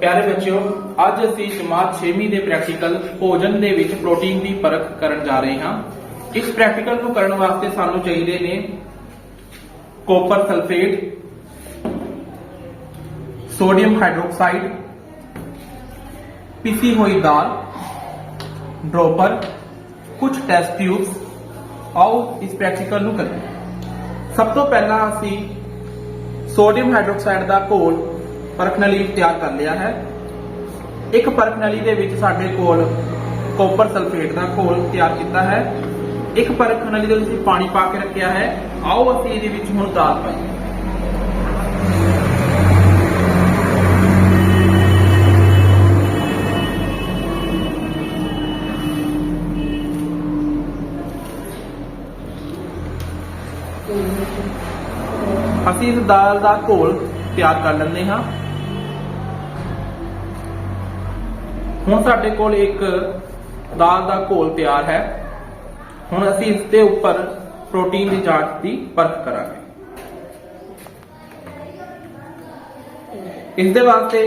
ਪਿਆਰੇ ਬੱਚਿਓ, ਅੱਜ ਅਸੀਂ ਜਮਾਤ 6ਵੀਂ ਦੇ ਪ੍ਰੈਕਟੀਕਲ ਭੋਜਨ ਦੇ ਵਿੱਚ ਪ੍ਰੋਟੀਨ ਦੀ ਪਰਖ ਕਰਨ ਜਾ ਰਹੇ ਹਾਂ। ਇਸ ਪ੍ਰੈਕਟੀਕਲ ਨੂੰ ਕਰਨ ਵਾਸਤੇ ਸਾਨੂੰ ਚਾਹੀਦੇ ਨੇ ਕੋਪਰ ਸਲਫੇਟ ਸੋਡੀਅਮ ਹਾਈਡਰੋਕਸਾਈਡ ਪੀਸੀ ਹੋਈ ਦਾਲ ਡ੍ਰੌਪਰ ਕੁਝ ਟੈਸਟ ਟਿਊਬਸ ਆਓ ਇਸ ਪ੍ਰੈਕਟੀਕਲ ਨੂੰ ਕਰੀਏ। ਸਭ ਤੋਂ ਪਹਿਲਾਂ ਅਸੀਂ ਸੋਡੀਅਮ ਹਾਈਡਰੋਕਸਾਈਡ ਦਾ ਘੋਲ ਪਰਖ ਨਲੀ ਤਿਆਰ ਕਰ ਲਿਆ ਹੈ। ਇੱਕ ਪਰਖ ਨਲੀ ਦੇ ਵਿੱਚ ਸਾਡੇ ਕੋਲ ਕੋਪਰ ਸਲਫੇਟ ਦਾ ਘੋਲ ਤਿਆਰ ਕੀਤਾ ਹੈ। ਇੱਕ ਪਰਖ ਨਲੀ ਦੇ ਵਿੱਚ ਪਾਣੀ ਪਾ ਕੇ ਰੱਖਿਆ ਹੈ। ਆਓ ਅਸੀਂ ਇਹਦੇ ਵਿੱਚ ਹੁਣ ਦਾਲ ਪਾਈਏ। ਅਸੀਂ ਇਸ ਦਾਲ ਦਾ ਘੋਲ ਤਿਆਰ ਕਰ ਲੈਂਦੇ ਹਾਂ। ਹੁਣ ਸਾਡੇ ਕੋਲ ਇੱਕ ਦਾਲ ਦਾ ਘੋਲ ਤਿਆਰ ਹੈ। ਹੁਣ ਅਸੀਂ ਇਸ ਦੇ ਉੱਪਰ ਪ੍ਰੋਟੀਨ ਦੀ ਜਾਂਚ ਦੀ ਪਰਖ ਕਰਾਂਗੇ। ਇਸ ਦੇ ਵਾਸਤੇ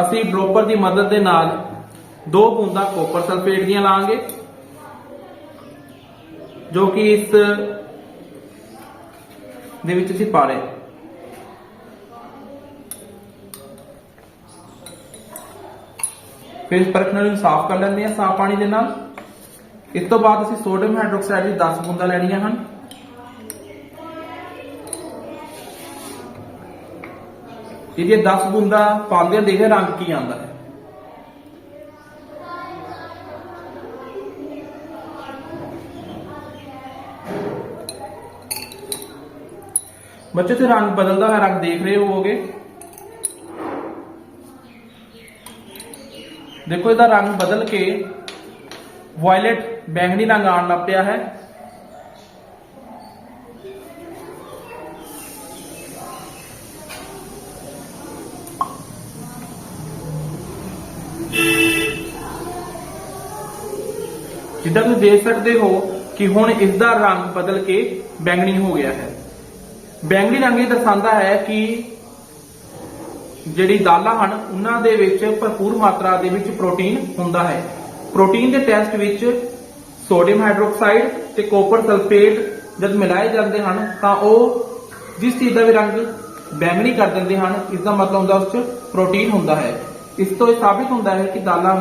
ਅਸੀਂ ਡ੍ਰੌਪਰ ਦੀ ਮਦਦ ਦੇ ਨਾਲ ਦੋ ਬੂੰਦਾਂ ਕੋਪਰ ਸਲਫੇਟ ਦੀਆਂ ਲਾਵਾਂਗੇ ਜੋ ਕਿ ਇਸ ਦੇ ਵਿੱਚ ਅਸੀਂ ਪਾ ਰਹੇ ਫਿਰ ਇਸ ਪਰਖ ਨੂੰ ਸਾਫ਼ ਕਰ ਲੈਂਦੇ ਹਾਂ ਸਾਫ਼ ਪਾਣੀ ਦੇ ਨਾਲ। ਇਸ ਤੋਂ ਬਾਅਦ ਅਸੀਂ ਸੋਡੀਅਮ ਹਾਈਡਰੋਕਸਾਈਡ ਦੀ 10 ਬੂੰਦਾਂ ਲੈਣੀਆਂ ਹਨ। ਇਹ ਜੇ 10 ਬੂੰਦਾਂ ਪਾਉਂਦੇ ਦੇਖੇ ਰੰਗ ਕੀ ਆਉਂਦਾ ਹੈ। ਬੱਚੇ ਤੇ ਰੰਗ ਬਦਲਦਾ ਹੋਇਆ ਰੰਗ ਦੇਖ ਰਹੇ ਹੋਵੋਗੇ। ਦੇਖੋ ਇਹਦਾ ਰੰਗ ਬਦਲ ਕੇ ਵਾਇਲਟ ਬੈਂਗਣੀ ਰੰਗ ਆਉਣ ਲੱਗ ਪਿਆ ਹੈ। ਜਿੱਦਾਂ ਤੁਸੀਂ ਦੇਖ ਸਕਦੇ ਹੋ ਕਿ ਹੁਣ ਇਸ ਦਾ ਰੰਗ ਬਦਲ ਕੇ ਬੈਂਗਣੀ ਹੋ ਗਿਆ ਹੈ। ਬੈਂਗਣੀ ਰੰਗ ਇਹ ਦਰਸਾਉਂਦਾ ਹੈ ਕਿ ਜਿਹੜੀ ਦਾਲਾਂ ਹਨ, ਉਹਨਾਂ ਦੇ ਵਿੱਚ ਭਰਪੂਰ ਮਾਤਰਾ ਦੇ ਵਿੱਚ ਪ੍ਰੋਟੀਨ ਹੁੰਦਾ ਹੈ। ਪ੍ਰੋਟੀਨ ਦੇ ਟੈਸਟ ਵਿੱਚ ਸੋਡੀਅਮ ਹਾਈਡਰੋਕਸਾਈਡ ਤੇ ਕੋਪਰ ਸਲਫੇਟ ਜਦ ਮਿਲਾਏ ਜਾਂਦੇ ਹਨ, ਤਾਂ ਉਹ ਜਿਸ ਚੀਜ਼ ਦਾ ਵੀ ਰੰਗ ਬੈਂਗਣੀ ਕਰ ਦਿੰਦੇ ਹਨ, ਇਸ ਦਾ ਮਤਲਬ ਹੁੰਦਾ ਉਸ 'ਚ ਪ੍ਰੋਟੀਨ ਹੁੰਦਾ ਹੈ। ਇਸ ਤੋਂ ਇਹ ਸਾਬਿਤ ਹੁੰਦਾ ਹੈ ਕਿ ਦਾਲਾਂ